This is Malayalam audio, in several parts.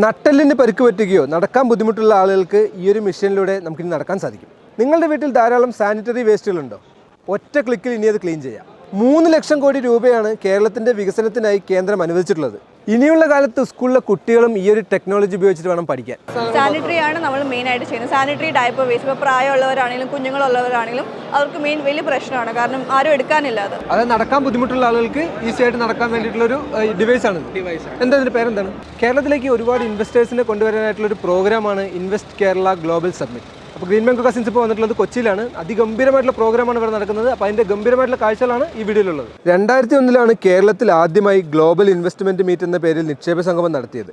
നട്ടെല്ലിന് പരിക്ക് പറ്റുകയോ നടക്കാൻ ബുദ്ധിമുട്ടുള്ള ആളുകൾക്ക് ഈ ഒരു മെഷീനിലൂടെ നമുക്കിനി നടക്കാൻ സാധിക്കും. നിങ്ങളുടെ വീട്ടിൽ ധാരാളം സാനിറ്ററി വേസ്റ്റുകളുണ്ടോ ഒറ്റ ക്ലിക്കിൽ ഇനി അത് ക്ലീൻ ചെയ്യാം. മൂന്ന് ലക്ഷം കോടി രൂപയാണ് കേരളത്തിന്റെ വികസനത്തിനായി കേന്ദ്രം അനുവദിച്ചിട്ടുള്ളത്. ഇനിയുള്ള കാലത്ത് സ്കൂളിലെ കുട്ടികളും ഈ ഒരു ടെക്നോളജി ഉപയോഗിച്ചിട്ട് വേണം പഠിക്കാൻ. സാനിറ്ററി ആണ് നമ്മൾ മെയിൻ ആയിട്ട് ചെയ്യുന്നത്. സാനിറ്ററി ഡയപ്പർ വേസ്റ്റ് ഇപ്പോൾ പ്രായമുള്ളവരാണെങ്കിലും കുഞ്ഞുങ്ങളുള്ളവരാണെങ്കിലും അവർക്ക് മെയിൻ വലിയ പ്രശ്നമാണ്. കാരണം ആരും എടുക്കാനില്ല അത്. അത് നടക്കാൻ ബുദ്ധിമുട്ടുള്ള ആളുകൾക്ക് ഈസി ആയിട്ട് നടക്കാൻ വേണ്ടിയിട്ടുള്ള ഒരു ഡിവൈസ് ആണ്. ഡിവൈസ് എന്താ ഇതിന്റെ പേരെന്താണ്? കേരളത്തിലേക്ക് ഒരുപാട് ഇൻവെസ്റ്റേഴ്സിനെ കൊണ്ടുവരാനായിട്ടുള്ള ഒരു പ്രോഗ്രാമാണ് ഇൻവെസ്റ്റ് കേരള ഗ്ലോബൽ സബ്മിറ്റ് അപ്പോൾ ഗ്രീൻ ബാങ്ക് കസിൻസ് ഇപ്പോൾ വന്നിട്ടുള്ളത് കൊച്ചിയിലാണ്. അതിഗംഭീരമായിട്ടുള്ള പ്രോഗ്രാമാണ് ഇവിടെ നടക്കുന്നത്. അപ്പോൾ അതിന്റെ ഗംഭീരമായിട്ടുള്ള കാഴ്ചകളാണ് ഈ വീഡിയോയിലുള്ളത്. രണ്ടായിരത്തി ഒന്നിലാണ് കേരളത്തിൽ ആദ്യമായി ഗ്ലോബൽ ഇൻവെസ്റ്റ്മെന്റ് മീറ്റ് എന്ന പേരിൽ നിക്ഷേപ സംഗമം നടത്തിയത്.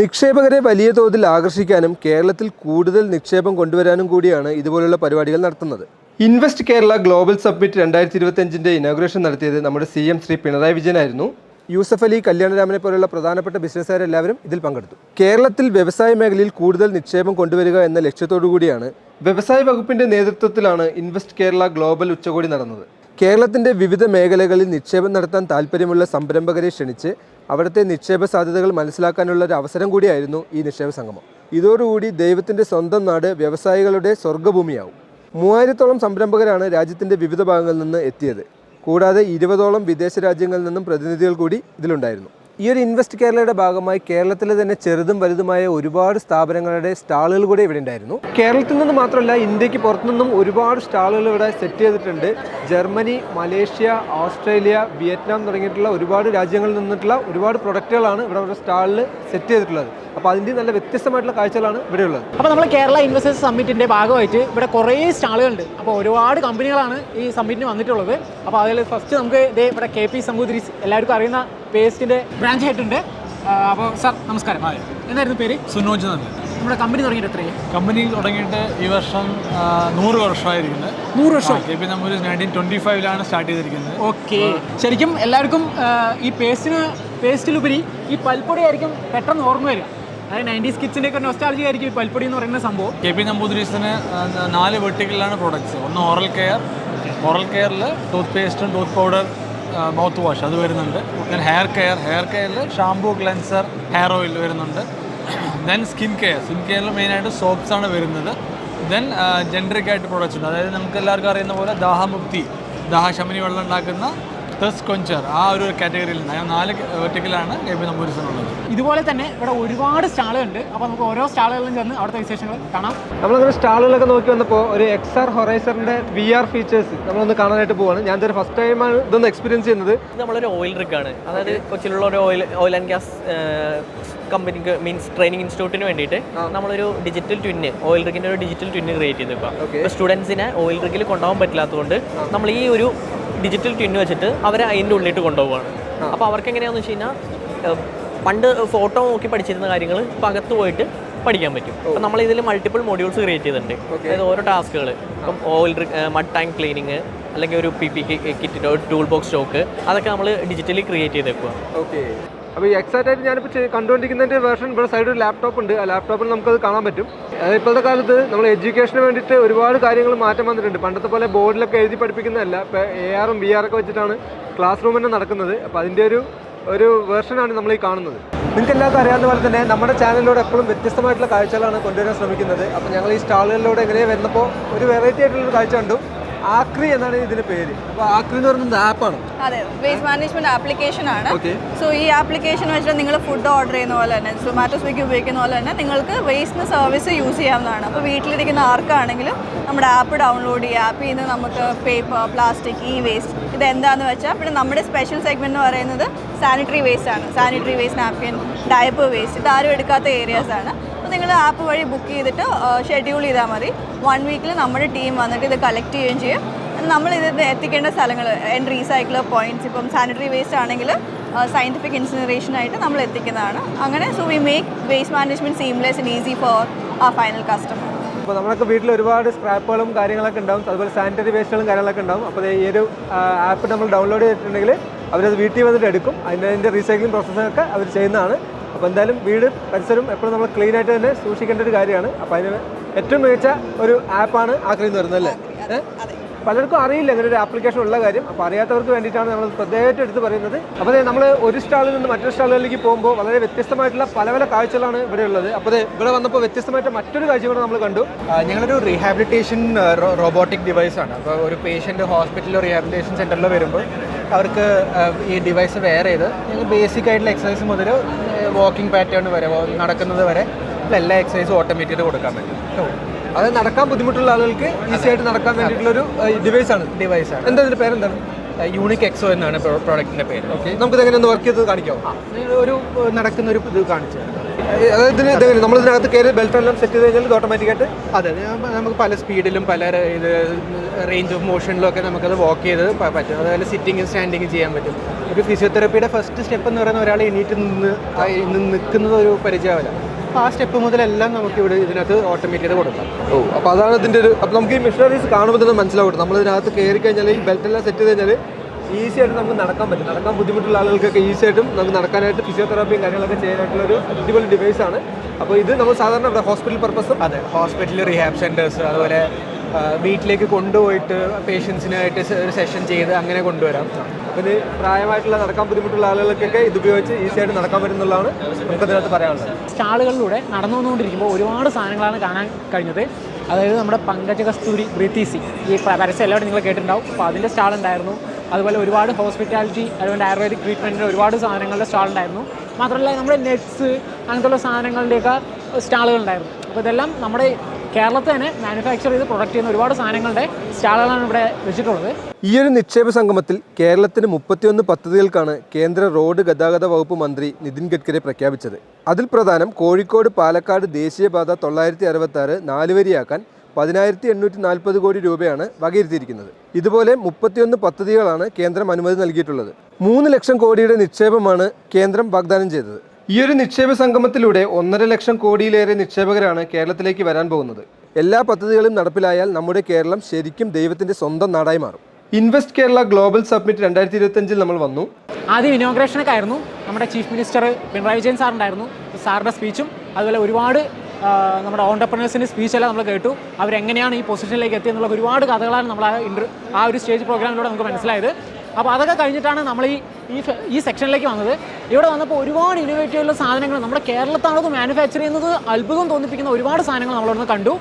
നിക്ഷേപകരെ വലിയ തോതിൽ ആകർഷിക്കാനും കേരളത്തിൽ കൂടുതൽ നിക്ഷേപം കൊണ്ടുവരാനും കൂടിയാണ് ഇതുപോലുള്ള പരിപാടികൾ നടത്തുന്നത്. ഇൻവെസ്റ്റ് കേരള ഗ്ലോബൽ സബ്മിറ്റ് രണ്ടായിരത്തി ഇരുപത്തഞ്ചിന്റെ ഇനോഗ്രേഷൻ നടത്തിയത് നമ്മുടെ സി എം ശ്രീ പിണറായി വിജയനായിരുന്നു. യൂസഫ് അലി കല്യാണരാമനെ പോലുള്ള പ്രധാനപ്പെട്ട ബിസിനസ്സുകാരെല്ലാവരും ഇതിൽ പങ്കെടുത്തു. കേരളത്തിൽ വ്യവസായ മേഖലയിൽ കൂടുതൽ നിക്ഷേപം കൊണ്ടുവരിക എന്ന ലക്ഷ്യത്തോടു കൂടിയാണ് വ്യവസായ വകുപ്പിന്റെ നേതൃത്വത്തിലാണ് ഇൻവെസ്റ്റ് കേരള ഗ്ലോബൽ ഉച്ചകോടി നടന്നത്. കേരളത്തിന്റെ വിവിധ മേഖലകളിൽ നിക്ഷേപം നടത്താൻ താല്പര്യമുള്ള സംരംഭകരെ ക്ഷണിച്ച് അവിടുത്തെ നിക്ഷേപ സാധ്യതകൾ മനസ്സിലാക്കാനുള്ള ഒരു അവസരം കൂടിയായിരുന്നു ഈ നിക്ഷേപ സംഗമം. ഇതോടുകൂടി ദൈവത്തിന്റെ സ്വന്തം നാട് വ്യവസായികളുടെ സ്വർഗഭൂമിയാവും. മൂവായിരത്തോളം സംരംഭകരാണ് രാജ്യത്തിന്റെ വിവിധ ഭാഗങ്ങളിൽ നിന്ന് എത്തിയത്. കൂടാതെ ഇരുപതോളം വിദേശ രാജ്യങ്ങളിൽ നിന്നും പ്രതിനിധികൾ കൂടി ഇതിലുണ്ടായിരുന്നു. ഈ ഒരു ഇൻവെസ്റ്റ് കേരളയുടെ ഭാഗമായി കേരളത്തിലെ തന്നെ ചെറുതും വലുതുമായ ഒരുപാട് സ്ഥാപനങ്ങളുടെ സ്റ്റാളുകൾ കൂടെ ഇവിടെ ഉണ്ടായിരുന്നു. കേരളത്തിൽ നിന്ന് മാത്രമല്ല ഇന്ത്യയ്ക്ക് പുറത്തുനിന്നും ഒരുപാട് സ്റ്റാളുകൾ ഇവിടെ സെറ്റ് ചെയ്തിട്ടുണ്ട്. ജർമ്മനി മലേഷ്യ ഓസ്ട്രേലിയ വിയറ്റ്നാം തുടങ്ങിയിട്ടുള്ള ഒരുപാട് രാജ്യങ്ങളിൽ നിന്നിട്ടുള്ള ഒരുപാട് പ്രൊഡക്റ്റുകളാണ് ഇവിടെ സ്റ്റാളിൽ സെറ്റ് ചെയ്തിട്ടുള്ളത്. അപ്പോൾ അതിന്റെ നല്ല വ്യത്യസ്തമായിട്ടുള്ള കാഴ്ചകളാണ് ഇവിടെയുള്ളത്. അപ്പോൾ നമ്മൾ കേരള ഇൻവെസ്റ്റേഴ്സ് സമ്മിറ്റിന്റെ ഭാഗമായിട്ട് ഇവിടെ കുറേ സ്റ്റാളുകളുണ്ട്. അപ്പോൾ ഒരുപാട് കമ്പനികളാണ് ഈ സമ്മിറ്റിന് വന്നിട്ടുള്ളത്. അപ്പോൾ അതിൽ ഫസ്റ്റ് നമുക്ക് ഇതേ ഇവിടെ കെ പി സമുദ്രീസ് എല്ലാവർക്കും അറിയുന്ന പേസ്റ്റിന്റെ ബ്രാഞ്ച് ആയിട്ടുണ്ട് അപ്പോൾ സർ നമസ്കാരം. എന്തായിരുന്നു പേര്? സുനോജ് തന്നെ നമ്മുടെ കമ്പനി തുടങ്ങിയിട്ട് എത്രയായി കമ്പനി തുടങ്ങിയിട്ട് ഈ വർഷം നൂറ് വർഷമായിരിക്കുന്നത് നൂറ് വർഷം. K P Namboori nineteen twenty ഫൈവിലാണ് start ചെയ്തിരിക്കുന്നത്. ഓക്കെ. ശരിക്കും എല്ലാവർക്കും ഈ പേസ്റ്റിന് പേസ്റ്റിലുപരി ഈ പൽപ്പൊടി ആയിരിക്കും പെട്ടെന്ന് ഓർമ്മ വരിക. അതായത് നയന്റീസ് കിഡ്സിന്റെ ഒക്കെ നൊസ്റ്റാളജി ആയിരിക്കും പൽപ്പൊടി എന്ന് പറയുന്ന സംഭവം. കെ പി നമ്പൂതിരീസിന് നാല് വെട്ടിക്കലാണ് പ്രൊഡക്ട്സ് ഒന്ന് ഓറൽ കെയർ ഓറൽ കെയറിൽ ടൂത്ത് പേസ്റ്റും ടൂത്ത് പൗഡർ മൗത്ത് വാഷ് അത് വരുന്നുണ്ട്. ഹെയർ കെയർ ഹെയർ കെയറിൽ ഷാംപൂ ക്ലെൻസർ ഹെയർ ഓയിൽ വരുന്നുണ്ട്. ദെൻ സ്കിൻ കെയർ സ്കിൻ കെയറിൽ മെയിനായിട്ട് സോപ്സ് ആണ് വരുന്നത്. ദെൻ ജനറിക് ആയിട്ട് പ്രോഡക്റ്റ്സ് ഉണ്ട്. അതായത് നമുക്ക് എല്ലാവർക്കും അറിയുന്ന പോലെ ദാഹമുക്തി ദാഹശമനി വെള്ളം ഉണ്ടാക്കുന്ന തെസ് കൊഞ്ചർ ആ ഒരു കാറ്റഗറിയിൽ നിന്ന് നാല് വെർട്ടിക്കലാണ് കെ പി നമ്പൂരിസിനുള്ളത് ഇതുപോലെ തന്നെ ഇവിടെ ഒരുപാട് സ്റ്റാളുകളുണ്ട്. അപ്പോൾ നമുക്ക് ഓരോ സ്റ്റാളുകളിലും ചെന്ന് അവിടുത്തെ വിശേഷങ്ങൾ കാണാം. നമ്മളങ്ങനെ സ്റ്റാളുകളൊക്കെ നോക്കി വന്നപ്പോൾ ഒരു എക്സ് ആർ ഹൊറൈസറിന്റെ വി ആർ ഫീച്ചേഴ്സ് നമ്മളൊന്ന് കാണാനായിട്ട് പോവാണ്. ഞാൻ ഇതൊരു ഫസ്റ്റ് ടൈമാണ് ഇതൊന്ന് എക്സ്പീരിയൻസ് ചെയ്യുന്നത്. നമ്മളൊരു ഓയിൽ റിക്കാണ് അതായത് കൊച്ചിയിലുള്ള ഒരു ഓയിൽ ഓയിൽ ആൻഡ് ഗ്യാസ് കമ്പനിക്ക് മീൻസ് ട്രെയിനിങ് ഇൻസ്റ്റിറ്റ്യൂട്ടിന് വേണ്ടിയിട്ട് നമ്മളൊരു ഡിജിറ്റൽ ട്വിന്ന് ഓയിൽ റിഗിന്റെ ഒരു ഡിജിറ്റൽ ട്വിന്ന് ക്രിയേറ്റ് ചെയ്തിപ്പോൾ ഇപ്പോൾ സ്റ്റുഡൻസിനെ ഓയിൽ റിഗിൽ കൊണ്ടുപോകാൻ പറ്റില്ലാത്തതുകൊണ്ട് നമ്മൾ ഈ ഒരു ഡിജിറ്റൽ ട്വിൻ വെച്ചിട്ട് അവരെ അതിന്റെ ഉള്ളിട്ട് കൊണ്ടുപോവുകയാണ്. അപ്പോൾ അവർക്ക് എങ്ങനെയാണെന്ന് വെച്ച് കഴിഞ്ഞാൽ പണ്ട് ഫോട്ടോ നോക്കി പഠിച്ചിരുന്ന കാര്യങ്ങൾ ഇപ്പോൾ അകത്ത് പോയിട്ട് പഠിക്കാൻ പറ്റും. അപ്പം നമ്മൾ ഇതിൽ മൾട്ടിപ്പിൾ മോഡ്യൂൾസ് ക്രിയേറ്റ് ചെയ്തിട്ടുണ്ട് അതായത് ഓരോ ടാസ്കുകൾ ഇപ്പം ഓയിൽ മഡ് ടാങ്ക് ക്ലീനിങ് അല്ലെങ്കിൽ ഒരു പി പി കിറ്റിന്റെ ടൂൾ ബോക്സ് സ്റ്റോക്ക് അതൊക്കെ നമ്മൾ ഡിജിറ്റലി ക്രിയേറ്റ് ചെയ്തേക്കുക ഓക്കെ. അപ്പോൾ ഈ എക്സാക്റ്റ് ആയിട്ട് ഞാനിപ്പോൾ കണ്ടുകൊണ്ടിരിക്കുന്നതിന്റെ വേർഷൻ ഇവിടെ സൈഡ് ഒരു ലാപ്ടോപ്പ് ഉണ്ട്. ആ ലാപ്ടോപ്പിൽ നമുക്കത് കാണാൻ പറ്റും. ഇപ്പോഴത്തെ കാലത്ത് നമ്മൾ എഡ്യൂക്കേഷന് വേണ്ടിയിട്ട് ഒരുപാട് കാര്യങ്ങൾ മാറ്റം വന്നിട്ടുണ്ട്. പണ്ടത്തെ പോലെ ബോർഡിലൊക്കെ എഴുതി പഠിപ്പിക്കുന്നതല്ല. ഇപ്പോൾ എ ആറും ബി ആറൊക്കെ വെച്ചിട്ടാണ് ക്ലാസ് റൂം തന്നെ നടക്കുന്നത്. അപ്പോൾ അതിന്റെ ഒരു ഒരു വേർഷനാണ് നമ്മൾ ഈ കാണുന്നത്. നിങ്ങൾക്ക് എല്ലാവർക്കും അറിയാവുന്ന പോലെ തന്നെ നമ്മുടെ ചാനലിലൂടെ എപ്പോഴും വ്യത്യസ്തമായിട്ടുള്ള കാഴ്ചകളാണ് കൊണ്ടുവരാൻ ശ്രമിക്കുന്നത്. അപ്പോൾ ഞങ്ങൾ ഈ സ്റ്റാളുകളിലൂടെ എങ്ങനെ വരുന്നപ്പോൾ ഒരു വെറൈറ്റി ആയിട്ടുള്ളൊരു കാഴ്ച കണ്ടു. ആക്രി എന്നാണ് ഇതിന്റെ പേര്. അപ്പോൾ ആക്രി എന്ന് പറയുന്നത് ആപ്പാണ് അതെ വേസ്റ്റ് മാനേജ്മെന്റ് ആപ്ലിക്കേഷൻ ആണ്. സോ ഈ ആപ്ലിക്കേഷൻ വെച്ചിട്ട് നിങ്ങൾ ഫുഡ് ഓർഡർ ചെയ്യുന്ന പോലെ തന്നെ സൊമാറ്റോ സ്വിഗ്ഗി ഉപയോഗിക്കുന്ന പോലെ തന്നെ നിങ്ങൾക്ക് വേസ്റ്റിന് സർവീസ് യൂസ് ചെയ്യാവുന്നതാണ്. അപ്പോൾ വീട്ടിലിരിക്കുന്ന ആർക്കാണെങ്കിലും നമ്മുടെ ആപ്പ് ഡൗൺലോഡ് ചെയ്യുക ആപ്പിൽ നിന്ന് നമുക്ക് പേപ്പർ പ്ലാസ്റ്റിക് ഈ വേസ്റ്റ് ഇത് എന്താന്ന് വെച്ചാൽ പിന്നെ നമ്മുടെ സ്പെഷ്യൽ സെഗ്മെന്റ് എന്ന് പറയുന്നത് സാനിറ്ററി വേസ്റ്റ് ആണ്. Sanitary waste napkin diaper waste ഇത് ആരും എടുക്കാത്ത ഏരിയാസ് ആണ്. അപ്പോൾ നിങ്ങൾ ആപ്പ് വഴി ബുക്ക് ചെയ്തിട്ട് ഷെഡ്യൂൾ ചെയ്താൽ മതി. വൺ വീക്കിൽ നമ്മുടെ ടീം വന്നിട്ട് ഇത് കളക്ട് ചെയ്യുകയും ചെയ്യും. നമ്മൾ ഇത് എത്തിക്കേണ്ട സ്ഥലങ്ങൾ ആൻഡ് റീസൈക്കിൾ പോയിന്റ്സ് ഇപ്പം സാനിറ്ററി വേസ്റ്റ് ആണെങ്കിൽ സയന്റിഫിക് ഇൻസിനറേഷനായിട്ട് നമ്മൾ എത്തിക്കുന്നതാണ്. അങ്ങനെ so we make waste management seamless and easy for ആ ഫൈനൽ കസ്റ്റമർ അപ്പോൾ നമ്മളൊക്കെ വീട്ടിൽ ഒരുപാട് സ്ക്രാപ്പുകളും കാര്യങ്ങളൊക്കെ ഉണ്ടാവും. അതുപോലെ സാനിറ്ററി വേസ്റ്റുകളും കാര്യങ്ങളൊക്കെ ഉണ്ടാവും. അപ്പോൾ ഈ ഒരു ആപ്പ് നമ്മൾ ഡൗൺലോഡ് ചെയ്തിട്ടുണ്ടെങ്കിൽ അവരത് വീട്ടിൽ വന്നിട്ട് എടുക്കും. അതിന്റെ റീസൈക്ലിംഗ് പ്രോസസ്സൊക്കെ അവർ ചെയ്യുന്നതാണ്. അപ്പോൾ എന്തായാലും വീട് പരിസരം എപ്പോഴും നമ്മൾ ക്ലീൻ ആയിട്ട് തന്നെ സൂക്ഷിക്കേണ്ട ഒരു കാര്യമാണ്. അപ്പോൾ അതിന് ഏറ്റവും മികച്ച ഒരു ആപ്പാണ് ആക്രി എന്ന് പറയുന്നത് അല്ലേ? പലർക്കും അറിയില്ല അങ്ങനെ ഒരു ആപ്ലിക്കേഷൻ ഉള്ള കാര്യം. അപ്പോൾ അറിയാത്തവർക്ക് വേണ്ടിയിട്ടാണ് നമ്മൾ പ്രത്യേകമായിട്ട് എടുത്ത് പറയുന്നത്. അപ്പോൾ നമ്മൾ ഒരു സ്റ്റാളിൽ നിന്ന് മറ്റൊരു സ്റ്റാളുകളിലേക്ക് പോകുമ്പോൾ വളരെ വ്യത്യസ്തമായിട്ടുള്ള പല പല കാഴ്ചകളാണ് ഇവിടെ ഉള്ളത്. അപ്പോൾ ഇവിടെ വന്നപ്പോൾ വ്യത്യസ്തമായിട്ട് മറ്റൊരു കാഴ്ച കൂടെ നമ്മൾ കണ്ടു. ഞങ്ങളൊരു റീഹാബിലിറ്റേഷൻ റോബോട്ടിക് ഡിവൈസ് ആണ്. അപ്പോൾ ഒരു പേഷ്യന്റ് ഹോസ്പിറ്റലിലോ റീഹാബിലിറ്റേഷൻ സെന്ററിലോ വരുമ്പോൾ അവർക്ക് ഈ ഡിവൈസ് വെയർ ചെയ്ത് ഞങ്ങൾ ബേസിക് ആയിട്ടുള്ള എക്സസൈസ് മുതൽ വാക്കിംഗ് പാറ്റേൺ വരെ നടക്കുന്നത് വരെ എല്ലാ എക്സസൈസും ഓട്ടോമേറ്റ് ചെയ്ത് കൊടുക്കാൻ പറ്റും. അത് നടക്കാൻ ബുദ്ധിമുട്ടുള്ള ആളുകൾക്ക് ഈസി ആയിട്ട് നടക്കാൻ വേണ്ടിയിട്ടുള്ള ഒരു ഡിവൈസ് ആണ്. ഡിവൈസ് ആണ്. എന്താ ഇതിന്റെ പേരെന്താണ്? യൂണിക് എക്സോ എന്നാണ് പ്രോഡക്റ്റിന്റെ പേര്. ഓക്കെ നമുക്ക് ഒന്ന് വർക്ക് ചെയ്ത് കാണിക്കാം ഒരു നടക്കുന്ന ഒരു ഇത് കാണിച്ചു. അതായത് നമ്മൾ ഇതിനകത്ത് കയറി ബെൽറ്റ് എല്ലാം സെറ്റ് ചെയ്ത് കഴിഞ്ഞാൽ ഓട്ടോമാറ്റിക്കായിട്ട് അതെ നമുക്ക് പല സ്പീഡിലും പല ഇത് റേഞ്ച് ഓഫ് മോഷനിലും ഒക്കെ നമുക്കത് വാക്ക് ചെയ്ത് പറ്റും. അതുപോലെ സിറ്റിംഗ് സ്റ്റാൻഡിങ് ചെയ്യാൻ പറ്റും. ഒരു ഫിസിയോതെറപ്പിയുടെ ഫസ്റ്റ് സ്റ്റെപ്പ് എന്ന് പറയുന്ന ഒരാൾ എണീറ്റ് നിന്ന് നിന്ന് നിൽക്കുന്നത് ഒരു പരിചയമല്ല. അപ്പോൾ ആ സ്റ്റെപ്പ് മുതലെല്ലാം നമുക്ക് ഇവിടെ ഇതിനകത്ത് ഓട്ടോമേറ്റ് ചെയ്ത് കൊടുക്കാം. ഓ അപ്പോൾ അതാണ് ഇതിന്റെ ഒരു അപ്പോൾ നമുക്ക് ഈ മെഷീനറീസ് കാണുമ്പോൾ തന്നെ മനസ്സിലാവും നമ്മൾ ഇതിനകത്ത് കയറി കഴിഞ്ഞാൽ ഈ ബെൽറ്റ് എല്ലാം സെറ്റ് ചെയ്ത് കഴിഞ്ഞാൽ ഈസി ആയിട്ട് നമുക്ക് നടക്കാൻ പറ്റും. നടക്കാൻ ബുദ്ധിമുട്ടുള്ള ആളുകൾക്കൊക്കെ ഈസി ആയിട്ടും നമുക്ക് നടക്കാനായിട്ട് ഫിസിയോതെറാപ്പിയും കാര്യങ്ങളൊക്കെ ചെയ്യാനായിട്ടുള്ള ഒരു അടിപൊളി ഡിവൈസ് ആണ്. അപ്പോൾ ഇത് നമ്മൾ സാധാരണ ഇവിടെ ഹോസ്പിറ്റൽ പർപ്പസ് അതെ ഹോസ്പിറ്റൽ റിഹാബ് സെന്റേഴ്സ് അതുപോലെ വീട്ടിലേക്ക് കൊണ്ടുപോയിട്ട് പേഷ്യൻസിനായിട്ട് ഒരു സെഷൻ ചെയ്ത് അങ്ങനെ കൊണ്ടുവരാം. അപ്പോൾ ഇത് പ്രായമായിട്ടുള്ള നടക്കാൻ ബുദ്ധിമുട്ടുള്ള ആളുകൾക്കൊക്കെ ഇത് ഉപയോഗിച്ച് ഈസി ആയിട്ട് നടക്കാൻ പറ്റുന്നുള്ളതാണ് നമുക്ക് അതിനകത്ത് പറയാനുള്ളത്. സ്റ്റാളുകളിലൂടെ നടന്നു വന്നുകൊണ്ടിരിക്കുമ്പോൾ ഒരുപാട് സാധനങ്ങളാണ് കാണാൻ കഴിഞ്ഞത്. അതായത് നമ്മുടെ പങ്കജ കസ്തൂരി ബ്രിത്തീസി. ഈ പരസ്യം എല്ലാവരും നിങ്ങൾ കേട്ടിട്ടുണ്ടാവും. അപ്പോൾ അതിന്റെ സ്റ്റാൾ ഉണ്ടായിരുന്നു അതുപോലെ ഒരുപാട് ഹോസ്പിറ്റാലിറ്റി അതുപോലെ ആയുർവേദിക് ട്രീറ്റ്മെന്റിന്റെ ഒരുപാട് സാധനങ്ങളുടെ സ്റ്റാൾ ഉണ്ടായിരുന്നു. മാത്രമല്ല നമ്മുടെ നെറ്റ്സ് അങ്ങനത്തുള്ള സാധനങ്ങളുടെയൊക്കെ സ്റ്റാളുകൾ ഉണ്ടായിരുന്നു. അപ്പോൾ ഇതെല്ലാം നമ്മുടെ കേരളത്തിൽ തന്നെ മാനുഫാക്ചർ ചെയ്ത് പ്രൊഡക്റ്റ് ചെയ്യുന്ന ഒരുപാട് സാധനങ്ങളുടെ സ്റ്റാളുകളാണ് ഇവിടെ വെച്ചിട്ടുള്ളത്. ഈ ഒരു നിക്ഷേപ സംഗമത്തിൽ കേരളത്തിന് മുപ്പത്തിയൊന്ന് പദ്ധതികൾക്കാണ് കേന്ദ്ര റോഡ് ഗതാഗത വകുപ്പ് മന്ത്രി നിതിൻ ഗഡ്കരി പ്രഖ്യാപിച്ചത്. അതിൽ പ്രധാനം കോഴിക്കോട് പാലക്കാട് ദേശീയപാത തൊള്ളായിരത്തി അറുപത്തി ആറ് നാലുവരിയാക്കാൻ പതിനായിരത്തി എണ്ണൂറ്റി നാൽപ്പത് കോടി രൂപയാണ് വകയിരുത്തിയിരിക്കുന്നത്. ഇതുപോലെ മുപ്പത്തിയൊന്ന് പദ്ധതികളാണ് കേന്ദ്രം അനുമതി നൽകിയിട്ടുള്ളത്. മൂന്ന് ലക്ഷം കോടിയുടെ നിക്ഷേപമാണ് കേന്ദ്രം വാഗ്ദാനം ചെയ്തത്. ഈ ഒരു നിക്ഷേപ സംഗമത്തിലൂടെ ഒന്നര ലക്ഷം കോടിയിലേറെ നിക്ഷേപകരാണ് കേരളത്തിലേക്ക് വരാൻ പോകുന്നത്. എല്ലാ പദ്ധതികളും നടപ്പിലായാൽ നമ്മുടെ കേരളം ശരിക്കും ദൈവത്തിന്റെ സ്വന്തം നാടായി മാറും. ഇൻവെസ്റ്റ് കേരള ഗ്ലോബൽ സബ്മിറ്റ് രണ്ടായിരത്തി ഇരുപത്തഞ്ചിൽ നമ്മൾ വന്നു. ആദ്യം ഇനോഗ്രേഷനൊക്കെ ആയിരുന്നു നമ്മുടെ ചീഫ് മിനിസ്റ്റർ പിണറായി വിജയൻ സാറുണ്ടായിരുന്നു. സാറിന്റെ സ്പീച്ചും അതുപോലെ ഒരുപാട് നമ്മുടെ ഓണ്ടർപ്രണേഴ്സിന്റെ സ്പീച്ചെല്ലാം നമ്മൾ കേട്ടു. അവരെങ്ങനെയാണ് ഈ പൊസിഷനിലേക്ക് എത്തിയെന്നുള്ള ഒരുപാട് കഥകളാണ് നമ്മൾ ആ ഇന്റർ ആ ഒരു സ്റ്റേജ് പ്രോഗ്രാമിലൂടെ നമുക്ക് മനസ്സിലായത്. അപ്പോൾ അതൊക്കെ കഴിഞ്ഞിട്ടാണ് നമ്മൾ ഈ ഈ സെക്ഷനിലേക്ക് വന്നത്. ഇവിടെ വന്നപ്പോൾ ഒരുപാട് ഇന്നോവേറ്റീവുള്ള സാധനങ്ങൾ നമ്മുടെ കേരളത്താണത് മാനുഫാക്ചർ ചെയ്യുന്നത് അത്ഭുതം തോന്നിപ്പിക്കുന്ന ഒരുപാട് സാധനങ്ങൾ നമ്മളവിടുന്ന് കണ്ടു.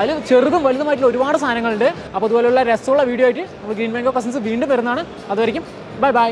അതിൽ ചെറുതും വലുതുമായിട്ടുള്ള ഒരുപാട് സാധനങ്ങളുണ്ട്. അപ്പോൾ അതുപോലെയുള്ള രസമുള്ള വീഡിയോ ആയിട്ട് നമ്മൾ ഗ്രീൻ മാംഗോ കസിൻസ് വീണ്ടും വരുന്നതാണ്. അതുവരെയും ബൈ ബൈ